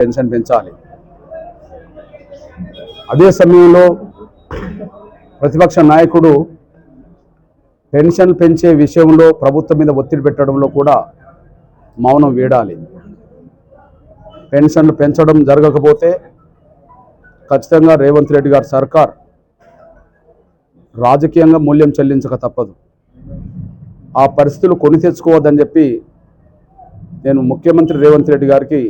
Pension పెంచాలి. అదే సమయంలో ప్రతిపక్ష నాయకుడు పెన్షన్ పెంచే విషయంలో ప్రభుత్వం మీద ఒత్తిడి పెట్టడంలో కూడా మౌనం వీడాలి. పెన్షన్లు పెంచడం జరగకపోతే ఖచ్చితంగా రేవంత్ రెడ్డి గారి సర్కార్ రాజకీయంగా మూల్యం చెల్లించక తప్పదు. ఆ పరిస్థితులు కొని తెచ్చుకోవద్దని చెప్పి నేను ముఖ్యమంత్రి రేవంత్ రెడ్డి గారికి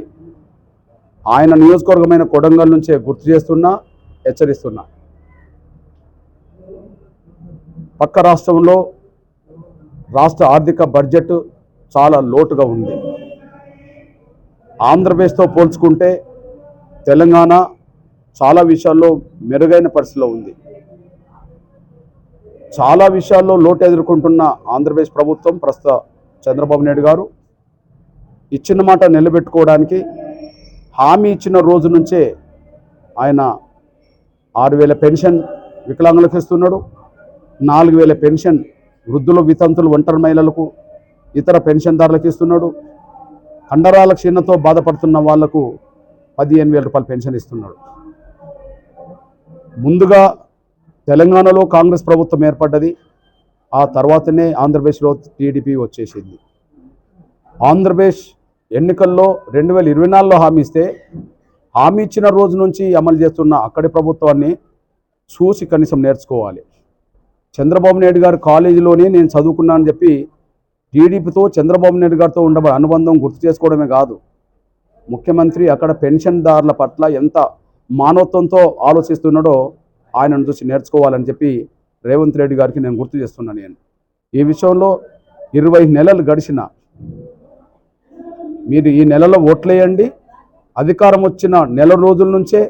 ఆయన నియోజకవర్గమైన కొడంగల్ నుంచే గుర్తు చేస్తున్నా హెచ్చరిస్తున్నా. పక్క రాష్ట్రంలో రాష్ట్ర ఆర్థిక బడ్జెట్ చాలా లోటుగా ఉంది. ఆంధ్రప్రదేశ్తో పోల్చుకుంటే తెలంగాణ చాలా విషయాల్లో మెరుగైన పరిస్థితిలో ఉంది. చాలా విషయాల్లో లోటు ఎదుర్కొంటున్న ఆంధ్రప్రదేశ్ ప్రభుత్వం ప్రస్తుత చంద్రబాబు నాయుడు గారు ఇచ్చిన మాట నిలబెట్టుకోవడానికి హామీ ఇచ్చిన రోజు నుంచే ఆయన ఆరు వేల పెన్షన్ వికలాంగులకు ఇస్తున్నాడు నాలుగు వేల పెన్షన్ వృద్ధులు వితంతులు ఒంటరి మహిళలకు ఇతర పెన్షన్దారులకు ఇస్తున్నాడు. కండరాల క్షీణతో బాధపడుతున్న వాళ్ళకు పదిహేను వేల రూపాయలు పెన్షన్ ఇస్తున్నాడు. ముందుగా తెలంగాణలో కాంగ్రెస్ ప్రభుత్వం ఏర్పడ్డది. ఆ తర్వాతనే ఆంధ్రప్రదేశ్లో టీడీపీ వచ్చేసింది. ఆంధ్రప్రదేశ్ ఎన్నికల్లో రెండు వేల ఇరవై నాలుగులో హామీ ఇస్తే హామీ ఇచ్చిన రోజు నుంచి అమలు చేస్తున్న అక్కడి ప్రభుత్వాన్ని చూసి కనీసం నేర్చుకోవాలి. చంద్రబాబు నాయుడు గారు కాలేజీలోనే నేను చదువుకున్నానని చెప్పి టీడీపీతో చంద్రబాబు నాయుడు గారితో ఉండ అనుబంధం గుర్తు చేసుకోవడమే కాదు. ముఖ్యమంత్రి అక్కడ పెన్షన్దారుల పట్ల ఎంత మానవత్వంతో ఆలోచిస్తున్నాడో ఆయనను చూసి నేర్చుకోవాలని చెప్పి రేవంత్ రెడ్డి గారికి నేను గుర్తు చేస్తున్నాను నేను. ఈ విషయంలో ఇరవై నెలలు గడిచిన మీరు ఈ నెలలో ఓట్లేయండి. అధికారం వచ్చిన నెల రోజుల నుంచే